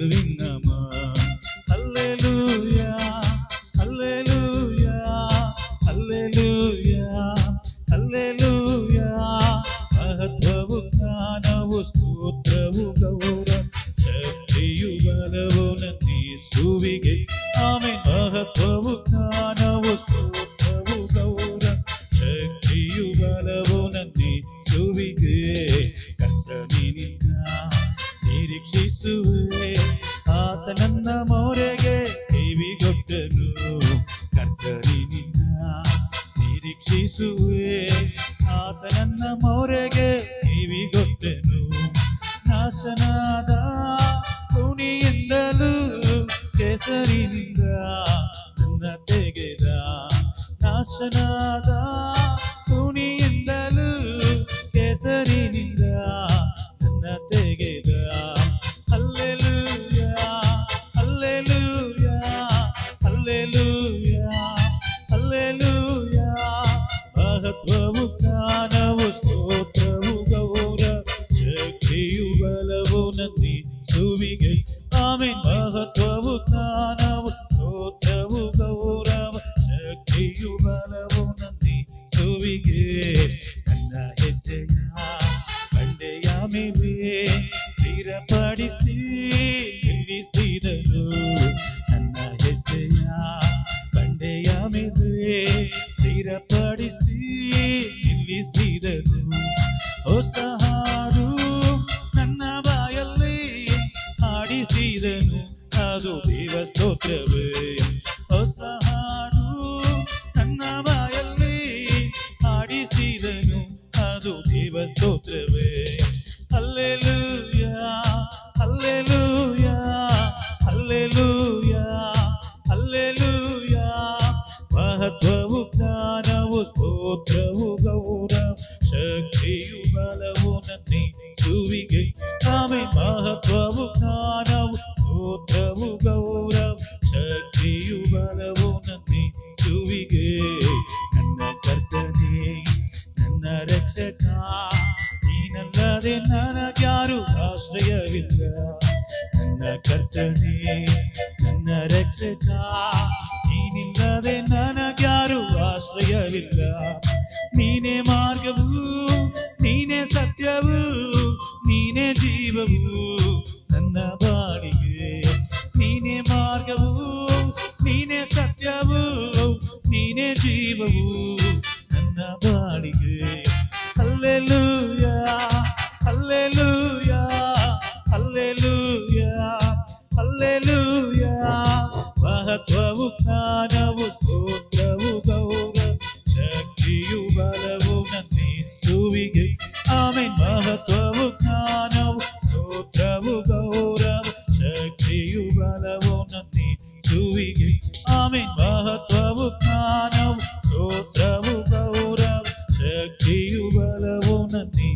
విన్నమా? హల్లెలూయా హల్లెలూయా హల్లెలూయా హల్లెలూయా. మహత్వము జ్ఞానము స్తోత్రము గౌర శక్తియు బలవున నీ సువిగే ఆమె మహత్వము జ్ఞానము స్తోత్రము గౌర శక్తియు బలవు ನಾಶನಾದ ತುಣಿಯಿಂದಲೂ ಕೆಸರಿನಿಂದ ನನ್ನ ತೆಗೆದ. ಅಲ್ಲೆಲೂಯ ಅಲ್ಲೆಲೂಯ ಅಲ್ಲೆಲೂಯ ಅಲ್ಲೆಲೂಯ ಮಹತ್ವವು, ಜ್ಞಾನವು, ಸ್ತೋತ್ರವು ಗೌರ ಶಕ್ತಿಯು, ಬಲವು, ನಂದಿ, ಸುವಿಗೆ. ಆಮೇನ್. ಬಲವು ನನ್ನಿ ಸುವಿಗೆ, ನನ್ನ ಹೆಜ್ಜೆಯ ಬಂಡೆಯ ಮೇಲೆ ಸ್ಥಿರಪಡಿಸಿ ನಿಲ್ಲಿಸಿದನು. ನನ್ನ ಹೆಜ್ಜೆಯ ಬಂಡೆಯ ಮೇಲೆ ಸ್ಥಿರಪಡಿಸಿ ನಿಲ್ಲಿಸಿದನು. ಹೊಸ ಹಾಡು ನನ್ನ ಬಾಯಲ್ಲಿ ಹಾಡಿಸಿದನು. ಅದು ದೇವ ಸ್ತೋತ್ರವೇ ಹೊಸ ಆಶ್ರಯವಿಲ್ಲ ನನ್ನ ಕರ್ತನೇ ನನ್ನ ರಕ್ಷಕ ನೀನಿಲ್ಲದೆ ನನಗ್ಯಾರು ಆಶ್ರಯವಿಲ್ಲ. ನೀನೇ ಮಾರ್ಗವು ನೀನೇ ಸತ್ಯವು ನೀನೇ ಜೀವವು. ಬಲವೋ ನನ್ನೇ ನೀಡುವಿಗೆ ಆಮೆ ಮಹತ್ವವು ಜ್ಞಾನವು ಸ್ತೋತ್ರವು ಗೌರವ ಶಕ್ತಿಯು ಬಲವೋ ನನ್ನೇ